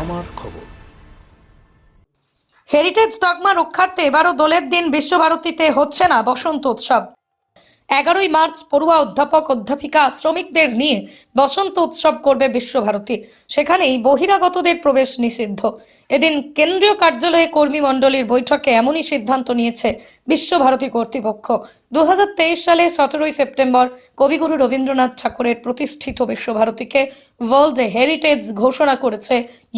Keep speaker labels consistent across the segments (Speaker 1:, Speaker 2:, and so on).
Speaker 1: আমার খবর।
Speaker 2: Heritage dogma রক্ষার্থে এবারও দোলের দিন বিশ্বভারতীতে হচ্ছে না বসন্ত উৎসব। এগারোই মার্চ পড়ুয়া অধ্যাপক, অধ্যাপিকা, শ্রমিকদের নিয়ে বসন্ত উৎসব করবে বিশ্বভারতী। সেখানেই বহিরাগতদের প্রবেশ নিষিদ্ধ। এদিন কেন্দ্রীয় কার্যালয়ে কর্মী মণ্ডলীর বৈঠকে এমনই সিদ্ধান্ত নিয়েছে বিশ্বভারতী কর্তৃপক্ষ। দুহাজার তেইশ সালে সতেরোই সেপ্টেম্বর কবিগুরু রবীন্দ্রনাথ ঠাকুরের প্রতিষ্ঠিত বিশ্বভারতীকে ওয়ার্ল্ড হেরিটেজ ঘোষণা করেছে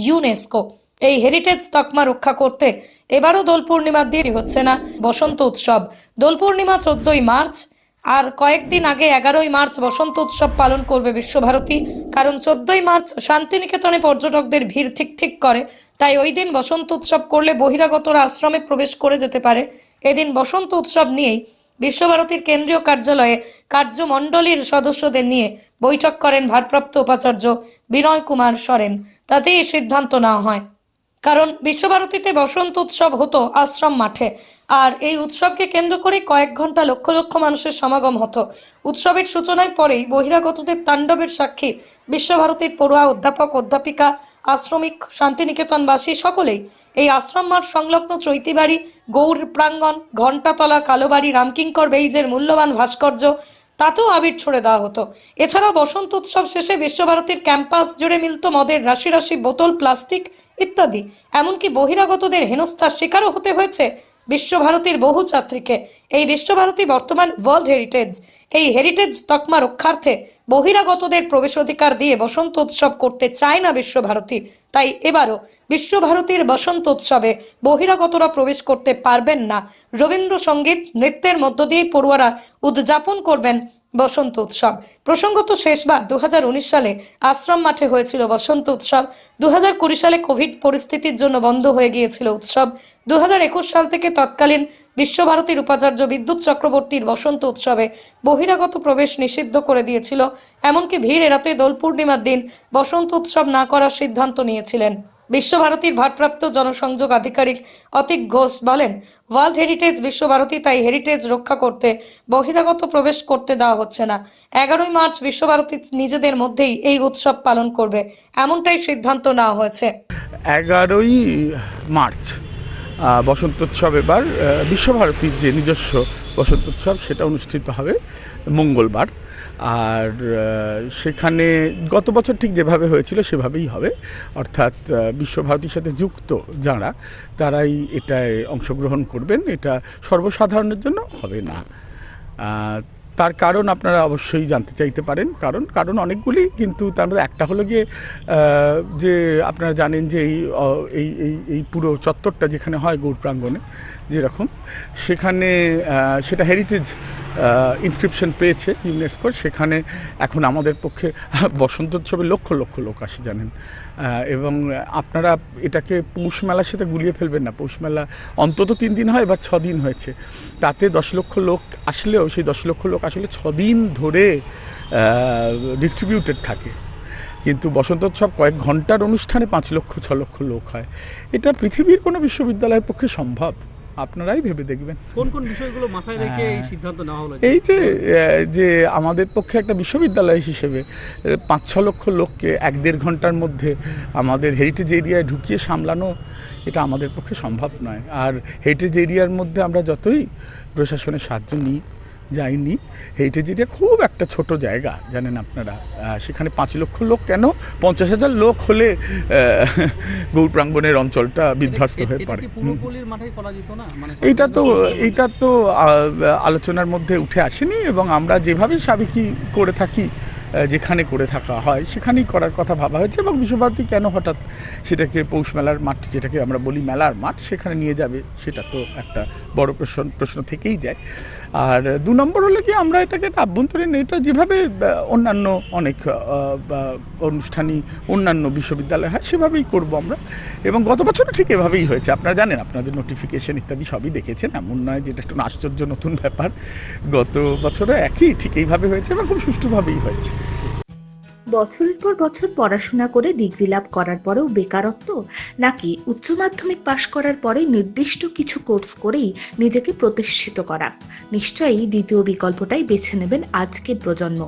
Speaker 2: ইউনেস্কো এই হেরিটেজ তকমা রক্ষা করতে এবারও দোল পূর্ণিমার দিন হচ্ছে না, বসন্ত উৎসব। দোল পূর্ণিমা চোদ্দই মার্চ আর কয়েকদিন আগে এগারোই মার্চ বসন্ত উৎসব পালন করবে বিশ্বভারতী। কারণ চোদ্দই মার্চ শান্তিনিকেতনে পর্যটকদের ভিড় ঠিক ঠিক করে। তাই ওই দিন বসন্ত উৎসব করলে বহিরাগতরা আশ্রমে প্রবেশ করে যেতে পারে। এদিন বসন্ত উৎসব নিয়েই বিশ্বভারতীর কেন্দ্রীয় কার্যালয়ে কার্যমণ্ডলীর সদস্যদের নিয়ে বৈঠক করেন ভারপ্রাপ্ত উপাচার্য বিনয় কুমার সরেন। তাতে এই সিদ্ধান্ত নেওয়া হয়। কারণ বিশ্বভারতীতে বসন্ত উৎসব হতো আশ্রম মাঠে। আর এই উৎসবকে কেন্দ্র করে কয়েক ঘণ্টা লক্ষ লক্ষ মানুষের সমাগম হতো। উৎসবের সূচনায় পরেই বহিরাগতদের তাণ্ডবের সাক্ষী বিশ্বভারতীর পড়ুয়া অধ্যাপক, অধ্যাপিকা, আশ্রমিক, শান্তিনিকেতনবাসী সকলেই এই আশ্রম মাঠ সংলগ্ন চৈতিবাড়ি গৌর প্রাঙ্গণ, ঘণ্টাতলা, কালোবাড়ি, রামকিঙ্কর বেইজের মূল্যবান ভাস্কর্য তাতেও আবির ছড়ে দেওয়া হতো। এছাড়া বসন্ত উৎসব শেষে বিশ্বভারতীর ক্যাম্পাস জুড়ে মিলত মদের রাশি রাশি বোতল, প্লাস্টিক ইত্যাদি। এমনকি বহিরাগতদের হেনস্থার শিকারও হতে হয়েছে বিশ্বভারতীর বহু ছাত্রীকে এই বিশ্বভারতী বর্তমান ওয়ার্ল্ড হেরিটেজ এই হেরিটেজ তকমা রক্ষার্থে বহিরাগতদের প্রবেশ অধিকার দিয়ে বসন্ত উৎসব করতে চায় না বিশ্বভারতী। তাই এবারও বিশ্বভারতীর বসন্ত উৎসবে বহিরাগতরা প্রবেশ করতে পারবেন না। রবীন্দ্রসঙ্গীত, নৃত্যের মধ্য দিয়ে পড়ুয়ারা উদযাপন করবেন বসন্ত উৎসব। প্রসঙ্গত শেষবার দু হাজার উনিশ সালে আশ্রম মাঠে হয়েছিল বসন্ত উৎসব। দু হাজার কুড়ি সালে কোভিড পরিস্থিতির জন্য বন্ধ হয়ে গিয়েছিল উৎসব। দু হাজার একুশ সাল থেকে তৎকালীন বিশ্বভারতীর উপাচার্য বিদ্যুৎ চক্রবর্তীর বসন্ত উৎসবে বহিরাগত প্রবেশ নিষিদ্ধ করে দিয়েছিল। এমনকি ভিড় এড়াতে দোল পূর্ণিমার দিন বসন্ত উৎসব না করার সিদ্ধান্ত নিয়েছিলেন। বিশ্বভারতীর ভারপ্রাপ্ত জনসংযোগ আধিকারিক অতীক ঘোষ বলেন ওয়ার্ল্ড হেরিটেজ বিশ্বভারতী তাই হেরিটেজ রক্ষা করতে বহিরাগত প্রবেশ করতে দেওয়া হচ্ছে না। এগারোই মার্চ বিশ্বভারতী নিজেদের মধ্যেই এই উৎসব পালন করবে। এমনটাই সিদ্ধান্ত নেওয়া হয়েছে।
Speaker 1: এগারোই মার্চ আহ, বসন্তোৎসব এবার বিশ্বভারতীর যে নিজস্ব বসন্তোৎসব সেটা অনুষ্ঠিত হবে মঙ্গলবার। আর সেখানে গত বছর ঠিক যেভাবে হয়েছিল সেভাবেই হবে। অর্থাৎ বিশ্বভারতীর সাথে যুক্ত যারা, তারাই এটায় অংশগ্রহণ করবেন। এটা সর্বসাধারণের জন্য হবে না। তার কারণ আপনারা অবশ্যই জানতে চাইতে পারেন। কারণ কারণ অনেকগুলি কিন্তু তার মধ্যে একটা হলো গিয়ে যে আপনারা জানেন যে এই এই এই এই পুরো চত্বরটা যেখানে হয় গৌর প্রাঙ্গণে যেরকম, সেখানে সেটা হেরিটেজ ইনস্ক্রিপশন পেয়েছে ইউনেস্কোর সেখানে এখন আমাদের পক্ষে বসন্ত উৎসবে লক্ষ লক্ষ লোক আসে জানেন। এবং আপনারা এটাকে পৌষ মেলার সাথে গুলিয়ে ফেলবেন না। পৌষ মেলা অন্তত তিন দিন হয় বা ছ দিন হয়েছে। তাতে দশ লক্ষ লোক আসলেও সেই দশ লক্ষ লোক আসলে ছদিন ধরে ডিস্ট্রিবিউটেড থাকে। কিন্তু বসন্তোৎসব কয়েক ঘণ্টার অনুষ্ঠানে পাঁচ লক্ষ ছ লক্ষ লোক হয়। এটা পৃথিবীর কোনো বিশ্ববিদ্যালয়ের পক্ষে সম্ভব? আপনারাই ভেবে দেখবেন।
Speaker 3: কোন কোন বিষয়গুলো মাথায় রেখে এই
Speaker 1: হ্যাঁ।
Speaker 3: সিদ্ধান্ত নেওয়া হলো?
Speaker 1: এই যে যে আমাদের পক্ষে একটা বিশ্ববিদ্যালয় হিসেবে পাঁচ ছ লক্ষ লোককে এক দেড় ঘণ্টার মধ্যে আমাদের হেরিটেজ এরিয়ায় ঢুকিয়ে সামলানো এটা আমাদের পক্ষে সম্ভব নয়। আর হেরিটেজ এরিয়ার মধ্যে আমরা যতই প্রশাসনের সাহায্য নিই যাইনি হেরিটেজ খুব একটা ছোট জায়গা জানেন আপনারা। সেখানে পাঁচ লক্ষ লোক কেন? পঞ্চাশ হাজার লোক হলে গৌর প্রাঙ্গণের অঞ্চলটা বিধ্বস্ত হয়ে পড়ে।
Speaker 3: মানে
Speaker 1: এইটা তো এইটা তো আলোচনার মধ্যে উঠে আসেনি এবং আমরা যেভাবে সাবেকি করে থাকি যেখানে করে থাকা হয়, সেখানেই করার কথা ভাবা হয়েছে এবং বিশ্বভারতী কেন হঠাৎ সেটাকে পৌষ মেলার মাঠ, যেটাকে আমরা বলি মেলার মাঠ, সেখানে নিয়ে যাবে, সেটা তো একটা বড় প্রশ্ন প্রশ্ন থেকেই যায়। আর দু নম্বর হলো কি, আমরা এটাকে একটা আভ্যন্তরীণ, এটা যেভাবে অন্যান্য অনেক অনুষ্ঠানই, অন্যান্য বিশ্ববিদ্যালয় হয়, সেভাবেই করব আমরা। এবং গত বছরও ঠিক এভাবেই হয়েছে, আপনারা জানেন, আপনাদের নোটিফিকেশন ইত্যাদি সবই দেখেছেন, এমন নয় যেটা একটু আশ্চর্য নতুন ব্যাপার। গত বছরও একই ঠিক এইভাবে হয়েছে এবং খুব সুষ্ঠুভাবেই হয়েছে।
Speaker 4: বছরের পর বছর পড়াশোনা করে ডিগ্রি লাভ করার পরেও বেকারত্ব নাকি উচ্চ মাধ্যমিক পাশ করার পরে নির্দিষ্ট কিছু কোর্স করেই নিজেকে প্রতিষ্ঠিত করা? নিশ্চয়ই দ্বিতীয় বিকল্পটাই বেছে নেবেন আজকের প্রজন্ম।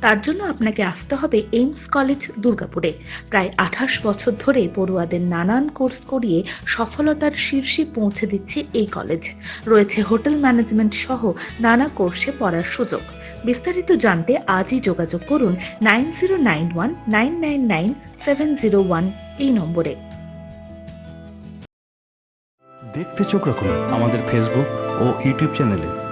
Speaker 4: তার জন্য আপনাকে আসতে হবে এইমস কলেজ, দুর্গাপুরে। প্রায় আঠাশ বছর ধরে পড়ুয়াদের নানান কোর্স করিয়ে সফলতার শীর্ষে পৌঁছে দিচ্ছে এই কলেজ। রয়েছে হোটেল ম্যানেজমেন্ট সহ নানা কোর্সে পড়ার সুযোগ। বিস্তারিত জানতে আজই যোগাযোগ করুন nine zero nine one nine nine nine seven zero one এই নম্বরে।
Speaker 5: দেখতে চোখ রাখুন আমাদের ফেসবুক ও ইউটিউব চ্যানেলে।